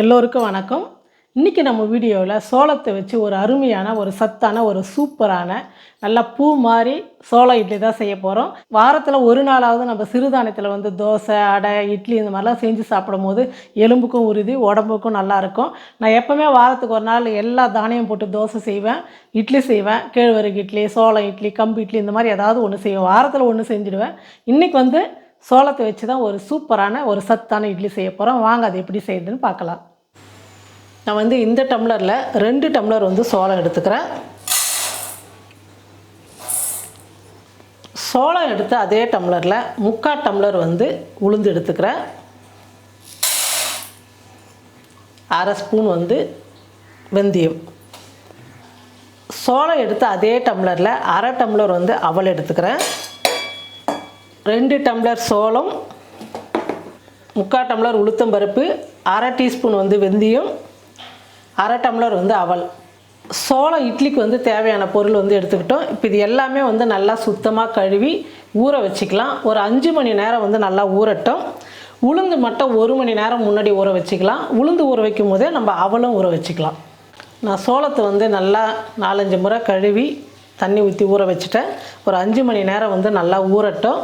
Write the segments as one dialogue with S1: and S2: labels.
S1: எல்லோருக்கும் வணக்கம். இன்றைக்கி நம்ம வீடியோவில் சோளத்தை வச்சு ஒரு அருமையான ஒரு சத்தான ஒரு சூப்பரான நல்ல பூ மாதிரி சோள இட்லி தான் செய்ய போகிறோம் வாரத்தில் ஒரு நாளாவது நம்ம சிறுதானியத்தில் வந்து தோசை அடை இட்லி இந்த மாதிரிலாம் செஞ்சு சாப்பிடும் போது எலும்புக்கும் உறுதி உடம்புக்கும் நல்லாயிருக்கும் நான் எப்போவுமே வாரத்துக்கு ஒரு நாள் எல்லா தானியம் போட்டு தோசை செய்வேன் இட்லி செய்வேன். கேழ்வரகு இட்லி சோளம் இட்லி கம்பு இட்லி இந்த மாதிரி ஏதாவது ஒன்று செய்வேன். வாரத்தில் ஒன்று செஞ்சுடுவேன். இன்றைக்கி வந்து சோளத்தை வச்சு தான் ஒரு சூப்பரான ஒரு சத்தான இட்லி செய்ய போகிறோம் வாங்க அது எப்படி செய்யுதுன்னு பார்க்கலாம். நான் வந்து இந்த டம்ளரில் ரெண்டு டம்ளர் வந்து சோளம் எடுத்துக்கிறேன். சோளம் எடுத்து அதே டம்ளரில் முக்கால் டம்ளர் வந்து உளுந்து எடுத்துக்கிறேன். அரை ஸ்பூன் வந்து வெந்தயம். சோளம் எடுத்து அதே டம்ளரில் அரை டம்ளர் வந்து அவல் எடுத்துக்கிறேன். ரெண்டு டம்ளர் சோளம் முக்கால் டம்ளர் உளுத்தம்பருப்பு அரை டீஸ்பூன் வந்து வெந்தயம் அரை டம்ளர் வந்து அவல். சோளம் இட்லிக்கு வந்து தேவையான பொருள் வந்து எடுத்துக்கிட்டோம். இப்போ இது எல்லாமே வந்து நல்லா சுத்தமாக கழுவி ஊற வச்சுக்கலாம். ஒரு அஞ்சு மணி நேரம் வந்து நல்லா ஊறட்டும். உளுந்து மட்டும் ஒரு மணி நேரம் முன்னாடி ஊற வச்சுக்கலாம். உளுந்து ஊற வைக்கும் போதே நம்ம அவலும் ஊற வச்சுக்கலாம். நான் சோளத்தை வந்து நல்லா நாலஞ்சு முறை கழுவி தண்ணி ஊற்றி ஊற வச்சுட்டேன். ஒரு அஞ்சு மணி நேரம் வந்து நல்லா ஊறட்டும்.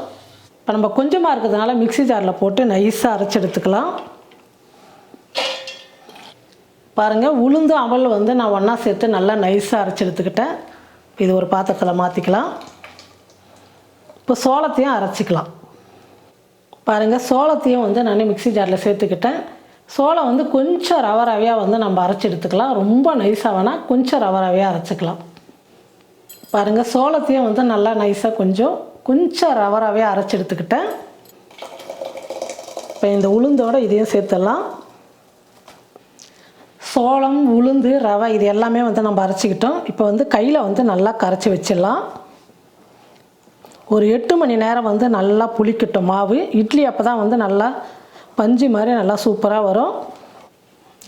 S1: இப்போ நம்ம கொஞ்சமாக இருக்கிறதுனால மிக்ஸி ஜாரில் போட்டு நைஸாக அரைச்சி எடுத்துக்கலாம். பாருங்கள் உளுந்து அவல் வந்து நான் ஒன்றா சேர்த்து நல்லா நைஸாக அரைச்சி எடுத்துக்கிட்டேன். இது ஒரு பாத்திரத்தில் மாற்றிக்கலாம் இப்போ சோளத்தையும் அரைச்சிக்கலாம். பாருங்கள் சோளத்தையும் வந்து நான் மிக்ஸி ஜாரில் சேர்த்துக்கிட்டேன். சோளம் வந்து கொஞ்சம் ரவ ரவையாக வந்து நம்ம அரைச்சி எடுத்துக்கலாம். ரொம்ப நைஸாக வேணால் கொஞ்சம் ரவ ரவையாக அரைச்சிக்கலாம். பாருங்கள் சோளத்தையும் வந்து நல்லா நைஸாக கொஞ்சம் கொஞ்சம் ரவ ரவையாக அரைச்சி எடுத்துக்கிட்டேன். இப்போ இந்த உளுந்தோட இதையும் சேர்த்துடலாம். சோளம் உளுந்து ரவை இது எல்லாமே வந்து நம்ம அரைச்சிக்கிட்டோம். இப்போ வந்து கையில் வந்து நல்லா கரைச்சி வச்சிடலாம். ஒரு எட்டு மணி நேரம் வந்து நல்லா புளிக்கட்டும் மாவு. இட்லி அப்போ தான் வந்து நல்லா பஞ்சு மாதிரி நல்லா சூப்பராக வரும்.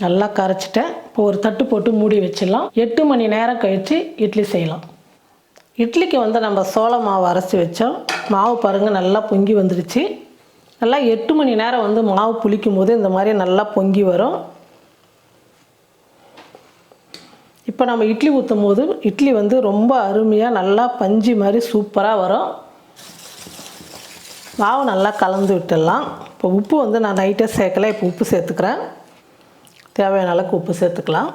S1: நல்லா கரைச்சிட்டேன். இப்போ ஒரு தட்டு போட்டு மூடி வச்சிடலாம். எட்டு மணி நேரம் கழித்து இட்லி செய்யலாம். இட்லிக்கு வந்து நம்ம சோள மாவு அரைச்சி வச்சோம். மாவு பாருங்கள் நல்லா பொங்கி வந்துடுச்சு நல்லா எட்டு மணி நேரம் வந்து மாவு புளிக்கும் போது இந்த மாதிரி நல்லா பொங்கி வரும். இப்போ நம்ம இட்லி ஊற்றும் போது இட்லி வந்து ரொம்ப அருமையாக நல்லா பஞ்சு மாதிரி சூப்பராக வரும். மாவு நல்லா கலந்து விட்டுடலாம். இப்போ உப்பு வந்து நான் நைட்டே சேர்க்கல இப்போ உப்பு சேர்த்துக்கிறேன். தேவையான அளவுக்கு உப்பு சேர்த்துக்கலாம்.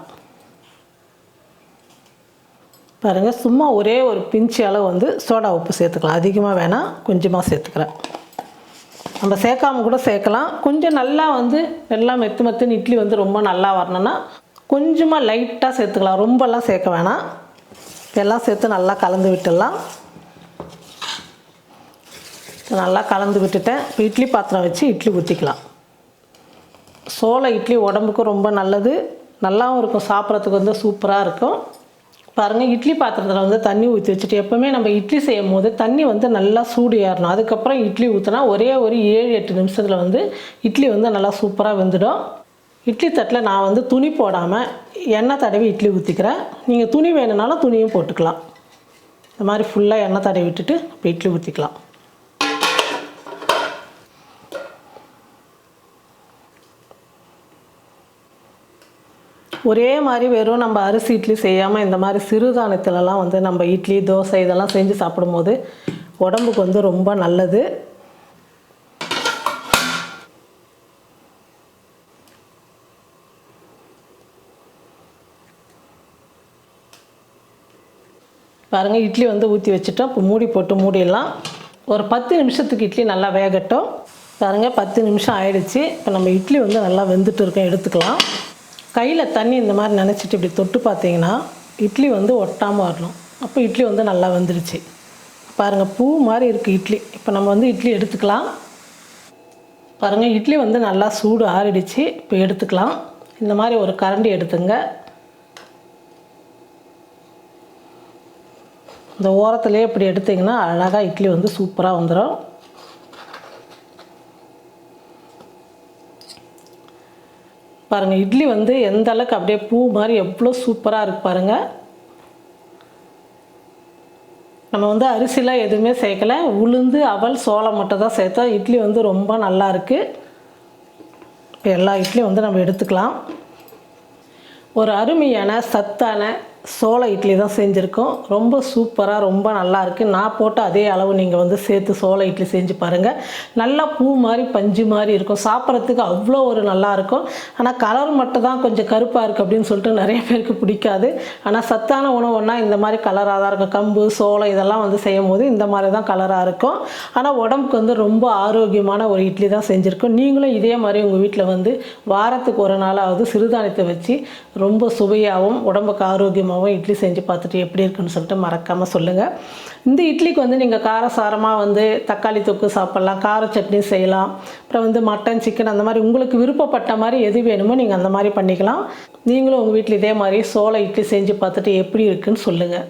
S1: பாருங்கள் சும்மா ஒரே ஒரு பிஞ்சு அளவு வந்து சோடா உப்பு சேர்த்துக்கலாம். அதிகமாக வேணாம் கொஞ்சமாக சேர்த்துக்கிறேன். நம்ம சேர்க்காம கூட சேர்க்கலாம். கொஞ்சம் நல்லா வந்து எல்லாம் மெத்து மெத்துன்னு இட்லி வந்து ரொம்ப நல்லா வரணும்னா கொஞ்சமாக லைட்டாக சேர்த்துக்கலாம். ரொம்பலாம் சேர்க்க வேணாம். எல்லாம் சேர்த்து நல்லா கலந்து விட்டுடலாம். நல்லா கலந்து விட்டுட்டேன். இப்போ இட்லி பாத்திரம் வச்சு இட்லி ஊற்றிக்கலாம் சோள இட்லி உடம்புக்கு ரொம்ப நல்லது. நல்லாவும் இருக்கும். சாப்பிட்றதுக்கு வந்து சூப்பராக இருக்கும். பாருங்கள் இட்லி பாத்திரத்தில் வந்து தண்ணி ஊற்றி வச்சுட்டு எப்போவுமே நம்ம இட்லி செய்யும் போது தண்ணி வந்து நல்லா சூடு ஏறணும். அதுக்கப்புறம் இட்லி ஊற்றினா ஒரே ஒரு ஏழு எட்டு நிமிஷத்தில் வந்து இட்லி வந்து நல்லா சூப்பராக வெந்துடும். இட்லி தட்டில் நான் வந்து துணி போடாமல் எண்ணெய் தடவி இட்லி ஊற்றிக்கிறேன் நீங்கள் துணி வேணும்னாலும் துணியும் போட்டுக்கலாம். இந்த மாதிரி ஃபுல்லாக எண்ணெய் தடவி விட்டுட்டு இப்போ இட்லி ஊற்றிக்கலாம் ஒரே மாதிரி வெறும் நம்ம அரிசி இட்லி செய்யாமல் இந்த மாதிரி சிறுதானியத்துலலாம் வந்து நம்ம இட்லி தோசை இதெல்லாம் செஞ்சு சாப்பிடும்போது உடம்புக்கு வந்து ரொம்ப நல்லது. பாருங்கள் இட்லி வந்து ஊற்றி வச்சுட்டோம். இப்போ மூடி போட்டு மூடிடலாம். ஒரு பத்து நிமிஷத்துக்கு இட்லி நல்லா வேகட்டும். பாருங்கள் பத்து நிமிஷம் ஆயிடுச்சு. இப்போ நம்ம இட்லி வந்து நல்லா வெந்துட்டு இருக்கோம் எடுத்துக்கலாம். கையில் தண்ணி இந்த மாதிரி நினச்சிட்டு இப்படி தொட்டு பார்த்தீங்கன்னா இட்லி வந்து ஒட்டாமல் வரணும். அப்போ இட்லி வந்து நல்லா வந்துடுச்சு பாருங்கள் பூ மாதிரி இருக்குது இட்லி. இப்போ நம்ம வந்து இட்லி எடுத்துக்கலாம். பாருங்கள் இட்லி வந்து நல்லா சூடு ஆறிடுச்சு. இப்போ எடுத்துக்கலாம். இந்த மாதிரி ஒரு கரண்டி எடுத்துங்க. இந்த ஓரத்துலேயே இப்படி எடுத்திங்கன்னா அழகாக இட்லி வந்து சூப்பராக வந்துடும் பாருங்கள் இட்லி வந்து எந்த அளவுக்கு அப்படியே பூ மாதிரி எவ்வளோ சூப்பராக இருக்கு பாருங்கள் நம்ம வந்து அரிசிலாம் எதுவுமே சேர்க்கல. உளுந்து அவல் சோளம் மட்டும் தான் சேர்த்தோம். இட்லி வந்து ரொம்ப நல்லா இருக்குது இப்போ எல்லா இட்லியும் வந்து நம்ம எடுத்துக்கலாம். ஒரு அருமையான சத்தான சோள இட்லி தான் செஞ்சுருக்கோம். ரொம்ப சூப்பராக ரொம்ப நல்லாயிருக்கு நான் போட்ட அதே அளவு நீங்கள் வந்து சேர்த்து சோள இட்லி செஞ்சு பாருங்கள் நல்லா பூ மாதிரி பஞ்சு மாதிரி இருக்கும். சாப்பிட்றதுக்கு அவ்வளோ ஒரு நல்லாயிருக்கும் ஆனால் கலர் மட்டும் தான் கொஞ்சம் கருப்பாக இருக்குது அப்படின்னு சொல்லிட்டு நிறைய பேருக்கு பிடிக்காது. ஆனால் சத்தான உணவுன்னா இந்த மாதிரி கலராக தான் இருக்கும். கம்பு சோளம் இதெல்லாம் வந்து செய்யும் போது இந்த மாதிரி தான் கலராக இருக்கும். ஆனால் உடம்புக்கு வந்து ரொம்ப ஆரோக்கியமான ஒரு இட்லி தான் செஞ்சுருக்கோம். நீங்களும் இதே மாதிரி உங்கள் வீட்டில் வந்து வாரத்துக்கு ஒரு நாளாவது சிறுதானியத்தை வச்சு ரொம்ப சுவையாகவும் உடம்புக்கு ஆரோக்கியமாக ஆரோக்கியமாகவும் இட்லி செஞ்சு பார்த்துட்டு எப்படி இருக்குன்னு சொல்லிட்டு மறக்காமல் சொல்லுங்கள் இந்த இட்லிக்கு வந்து நீங்கள் காரசாரமாக வந்து தக்காளி தொக்கு சாப்பிட்லாம் கார சட்னி செய்யலாம் அப்புறம் வந்து மட்டன் சிக்கன் அந்த மாதிரி உங்களுக்கு விருப்பப்பட்ட மாதிரி எது வேணுமோ நீங்கள் அந்த மாதிரி பண்ணிக்கலாம். நீங்களும் உங்கள் வீட்டில் இதே மாதிரி சோள இட்லி செஞ்சு பார்த்துட்டு எப்படி இருக்குன்னு சொல்லுங்கள்